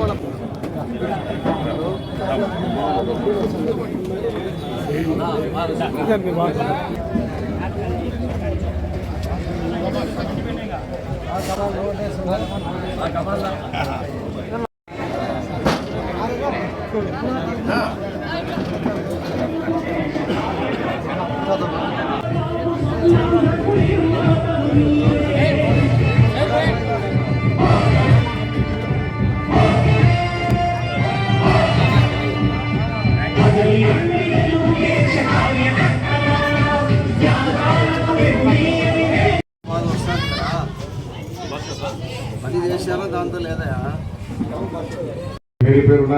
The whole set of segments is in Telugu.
వాళ్ళు వస్తారు పని చేశారో దాంతో లేదా? పేరు పేరున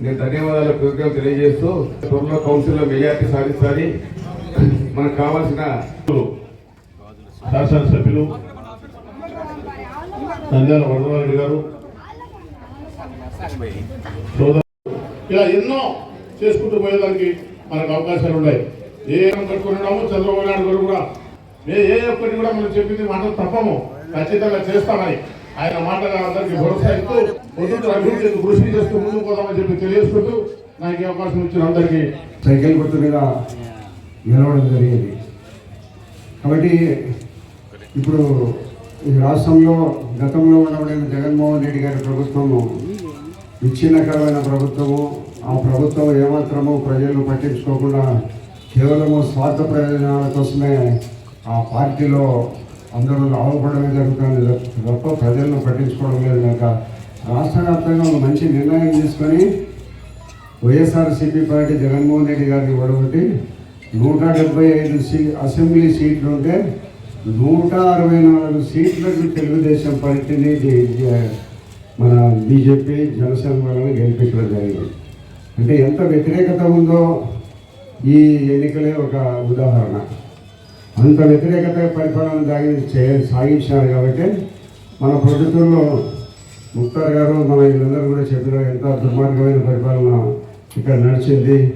నేను ధన్యవాదాలు కృతజ్ఞతలు తెలియజేస్తూ త్వరలో కౌన్సిల్లో మెజార్టీ సాధిస్తారని మనకు కావాల్సిన శాసనసభ్యులు నంద్యాల వరదరారెడ్డి గారు ఇలా ఎన్నో చేసుకుంటూ పోయేదానికి మనకు అవకాశాలు ఉన్నాయి. ఏ కట్టుకున్నామో చంద్రబాబు నాయుడు గారు కూడా. ఏ ఏ ఒక్కటి కూడా మనం చెప్పింది మాటలు తప్పము. ఖచ్చితంగా చేస్తామని ఆయన మాటగా అందరికీ భరోసా ఇస్తూ పొద్దుట అభివృద్ధికి కృషి చేస్తూ ముందుకు పోదామని చెప్పి తెలియజేసుకుంటూ నాకు అవకాశం ఇచ్చిన అందరికీ సైకిల్ గుర్తు మీద జరిగింది. కాబట్టి ఇప్పుడు ఈ రాష్ట్రంలో గతంలో ఉండబడిన జగన్మోహన్ రెడ్డి గారి ప్రభుత్వము విచ్ఛిన్నకరమైన ప్రభుత్వము ఆ ప్రభుత్వం ఏమాత్రము ప్రజలను పట్టించుకోకుండా కేవలము స్వార్థ ప్రయోజనాల కోసమే ఆ పార్టీలో అందరూ లాభపడమే జరుగుతుంది. తప్ప ప్రజలను పట్టించుకోవడం లేదు కనుక రాష్ట్ర వ్యాప్తంగా మంచి నిర్ణయం తీసుకొని వైఎస్ఆర్సీపీ పార్టీ జగన్మోహన్ రెడ్డి గారిని ఓడగొట్టి నూట డెబ్బై ఐదు సీ అసెంబ్లీ సీట్లు ఉంటే నూట అరవై నాలుగు సీట్లకు తెలుగుదేశం పార్టీని మన బీజేపీ జనసేన వాళ్ళని గెలిపించడం జరిగింది. అంటే ఎంత వ్యతిరేకత ఉందో ఈ ఎన్నికలే ఒక ఉదాహరణ. అంత వ్యతిరేకత పరిపాలన సాగి చే- సాగించినారు కాబట్టి మన ప్రభుత్వంలో ముక్తార్ గారు మన వీళ్ళందరూ కూడా చెప్పిన ఎంత దుర్మార్గమైన పరిపాలన ఇక్కడ నడిచింది.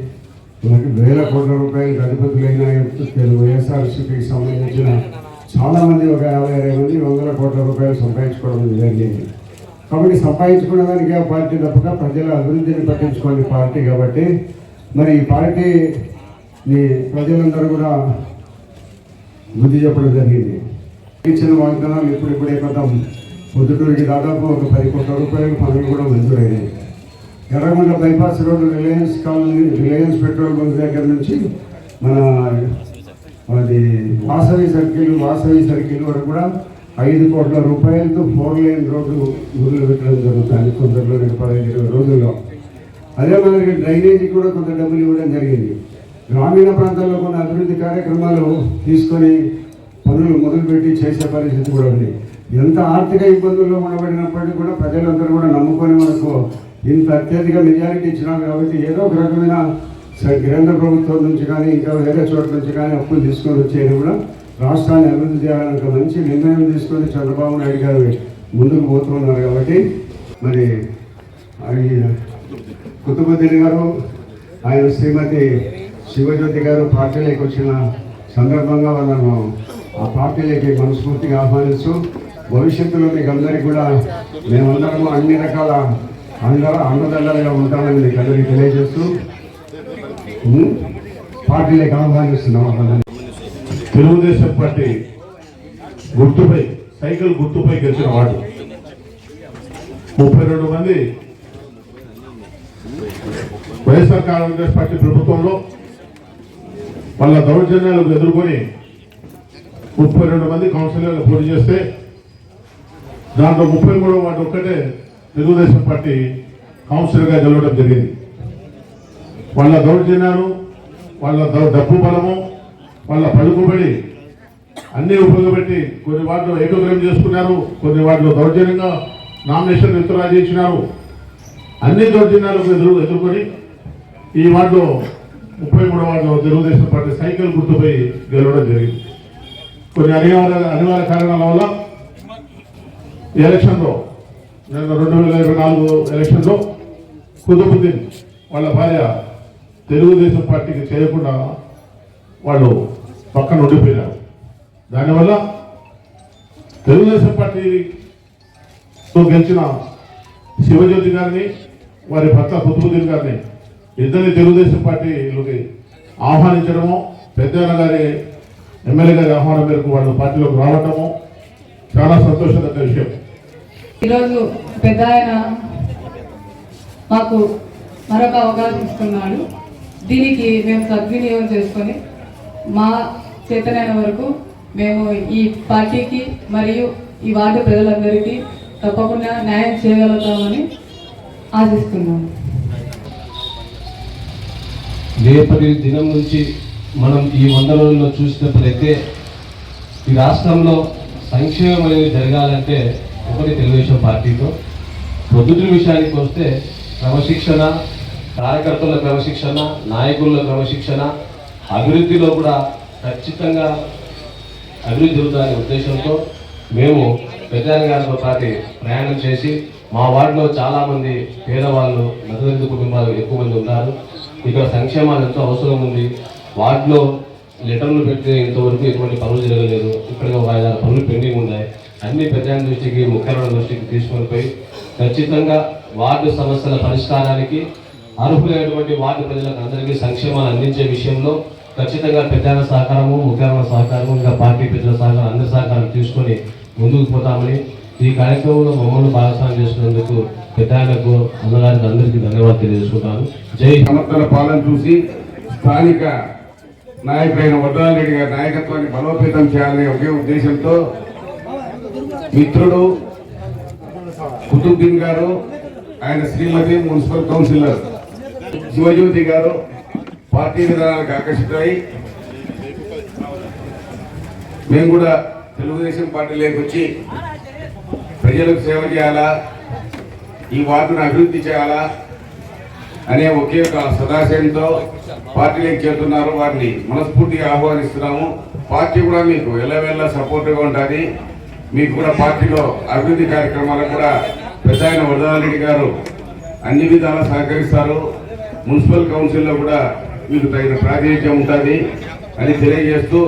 మనకి వేల కోట్ల రూపాయలకు అధిపతులైన తెలుగు వైఎస్ఆర్సీపీకి సంబంధించిన చాలామంది ఒక యాభై అరవై మంది వందల కోట్ల రూపాయలు సంపాదించుకోవడం జరిగింది. కాబట్టి సంపాదించుకున్న దానికి పార్టీ తప్పక ప్రజల అభివృద్ధిని పట్టించుకోండి పార్టీ కాబట్టి మరి ఈ పార్టీ ఈ ప్రజలందరూ కూడా బుద్ధి చెప్పడం జరిగింది. ఇచ్చిన వాగ్దానాలు ఇప్పుడిప్పుడే కొంత పొద్దుటూరికి దాదాపు ఒక పది కోట్ల రూపాయలు పనులు కూడా మంజూరైనాయి. Erragonda bypass road Reliance colony Reliance petrol bunk దగ్గర నుంచి మన అది వాసవి సర్కిల్ వాసవి సర్కిల్ వరకు కూడా ఐదు కోట్ల రూపాయలతో ఫోర్ లైన్ రోడ్డు ఊర్లు పెట్టడం జరుగుతుంది. కొందరిలో రెండు పదహైదు ఇరవై రోజుల్లో. అదే మనకి డ్రైనేజీ కూడా కొంత డబ్బులు ఇవ్వడం జరిగింది. గ్రామీణ ప్రాంతాల్లో కొన్ని అభివృద్ధి కార్యక్రమాలు తీసుకొని పనులు మొదలుపెట్టి చేసే పరిస్థితి కూడా ఉంది. ఎంత ఆర్థిక ఇబ్బందుల్లో ఉండబడినప్పటికీ కూడా ప్రజలందరూ కూడా నమ్ముకొని మనకు ఇంత అత్యధిక మెజారిటీ ఇచ్చినాం కాబట్టి ఏదో ఒక రకమైన కేంద్ర ప్రభుత్వం నుంచి కానీ ఇంకా వేరే చోట్ల నుంచి కానీ అప్పులు తీసుకొని వచ్చేది కూడా రాష్ట్రాన్ని అభివృద్ధి చేయాలని ఒక మంచి నిర్ణయం తీసుకొని చంద్రబాబు నాయుడు గారు ముందుకు పోతున్నారు కాబట్టి మరి కుతుబుద్దీన్ గారు ఆయన శ్రీమతి శివజ్యోతి గారు పార్టీలోకి వచ్చిన సందర్భంగా వాళ్ళను ఆ పార్టీలోకి మనస్ఫూర్తిగా ఆహ్వానిస్తూ భవిష్యత్తులో మీకు అందరికీ కూడా మేమందరము అన్ని రకాల అందరూ అండదండలుగా ఉంటామని మీకు అందరికీ తెలియజేస్తూ పార్టీలోకి ఆహ్వానిస్తున్నాం తెలుగుదేశం పార్టీ గుర్తుపై సైకిల్ గుర్తుపై గెలిచిన వాడు. ముప్పై రెండు మంది వైఎస్ఆర్ కాంగ్రెస్ పార్టీ ప్రభుత్వంలో వాళ్ళ దౌర్జన్యాలకు ఎదుర్కొని ముప్పై రెండు మంది కౌన్సిలర్లు పోటీ చేస్తే దాంట్లో ముప్పై మూడో వాటి ఒక్కటే తెలుగుదేశం పార్టీ కౌన్సిలర్గా గెలవడం జరిగింది. వాళ్ళ దౌర్జన్యాలు వాళ్ళ డబ్బు బలము వాళ్ళ పలుకుబడి అన్ని ఉపయోగపెట్టి కొన్ని వాటిలో ఏకగ్రహం చేసుకున్నారు కొన్ని వాటిలో దౌర్జన్యంగా నామినేషన్ విత్డ్రా చేసినారు అన్ని దౌర్జన్యాలకు ఎదురు ఎదుర్కొని ఈ వాటిలో ముప్పై మూడు వాటిలో తెలుగుదేశం పార్టీ సైకిల్ గుర్తుపై గెలవడం జరిగింది. కొన్ని అనివార్య అనివార్య కారణాల వల్ల ఎలక్షన్లో నిన్న రెండు వేల ఇరవై నాలుగు ఎలక్షన్లో కుతుబుద్దీన్ వాళ్ళ భార్య తెలుగుదేశం పార్టీకి చేయకుండా వాళ్ళు పక్కన ఉండిపోయినారు. దానివల్ల తెలుగుదేశం పార్టీతో గెలిచిన శివజ్యోతి గారిని వారి భర్త కుతుబుద్దీన్ గారిని ఇద్దరిని తెలుగుదేశం పార్టీలోకి ఆహ్వానించడము పెద్దన్న గారి ఎమ్మెల్యే గారి ఆహ్వానం మేరకు వాళ్ళు పార్టీలోకి రావటము చాలా సంతోషదగ్గ విషయం. ఈరోజు పెద్ద ఆయన మాకు మరొక అవకాశం ఇస్తున్నాడు. దీనికి మేము సద్వినియోగం చేసుకొని మా చేతనైన వరకు మేము ఈ పార్టీకి మరియు ఈ వార్డు ప్రజలందరికీ తప్పకుండా న్యాయం చేయగలుగుతామని ఆశిస్తున్నాము రేపటి దినం నుంచి మనం ఈ వంద రోజుల్లో చూసినప్పుడైతే ఈ రాష్ట్రంలో సంక్షేమం అనేది జరగాలంటే ఒకటి తెలుగుదేశం పార్టీతో. పొద్దుటి విషయానికి వస్తే క్రమశిక్షణ కార్యకర్తల క్రమశిక్షణ నాయకుల క్రమశిక్షణ అభివృద్ధిలో కూడా ఖచ్చితంగా అభివృద్ధి జరుగుతుందనే ఉద్దేశంతో మేము పెద్దాయన గారితో పాటు ప్రయాణం చేసి మా వార్డులో చాలామంది పేదవాళ్ళు మధ్యతరగతి కుటుంబాలు ఎక్కువ మంది ఉన్నారు. ఇక్కడ సంక్షేమాలు ఎంతో అవసరం ఉంది. వార్డులో లెటర్లు పెట్టి ఇంతవరకు ఎటువంటి పనులు జరగలేదు. ఇప్పటికే ఒక ఐదారు పనులు పెండింగ్ ఉన్నాయి. అన్ని పెద్ద దృష్టికి ముఖ్యమైన దృష్టికి తీసుకొని పోయి ఖచ్చితంగా వార్డు సమస్యల పరిష్కారానికి అర్హులైనటువంటి వార్డు ప్రజలకు అందరికీ సంక్షేమాలు అందించే విషయంలో ఖచ్చితంగా పెద్దల సహకారము ముఖ్యమైన సహకారము ఇంకా పార్టీ పెద్దల సహకారం అందరి సహకారం తీసుకొని ముందుకు పోతామని ఈ కార్యక్రమంలో మమ్మల్ని భాగస్వామ్యం చేసినందుకు పెద్దలకు అన్నగారికి అందరికీ ధన్యవాదాలు తెలియజేసుకుంటాను. జై సమర్థన పాలన చూసి స్థానిక నాయకుడైన వడ్రారెడ్డి గారి నాయకత్వాన్ని బలోపేతం చేయాలనే ఒకే ఉద్దేశంతో మిత్రుడు కుతుద్దీన్ గారు ఆయన శ్రీమతి మున్సిపల్ కౌన్సిలర్ శివజ్యోతి గారు పార్టీ విధానానికి ఆకర్షితులై మేము కూడా తెలుగుదేశం పార్టీలోకి వచ్చి ప్రజలకు సేవ చేయాలా? ఈ వార్డును అభివృద్ధి చేయాలా? అనే ఒకే ఒక సదాశయంతో పార్టీలోకి చేరుతున్నారు. వారిని మనస్ఫూర్తిగా ఆహ్వానిస్తున్నాము. పార్టీ కూడా మీకు ఎల్లవెల్ల సపోర్ట్గా ఉంటుంది మీకు కూడా పార్టీలో అభివృద్ధి కార్యక్రమాలకు కూడా పెద్ద ఆయన వరదారెడ్డి గారు అన్ని విధాలా సహకరిస్తారు. మున్సిపల్ కౌన్సిల్లో కూడా మీకు తగిన ప్రాతినిధ్యం ఉంటుంది అని తెలియజేస్తూ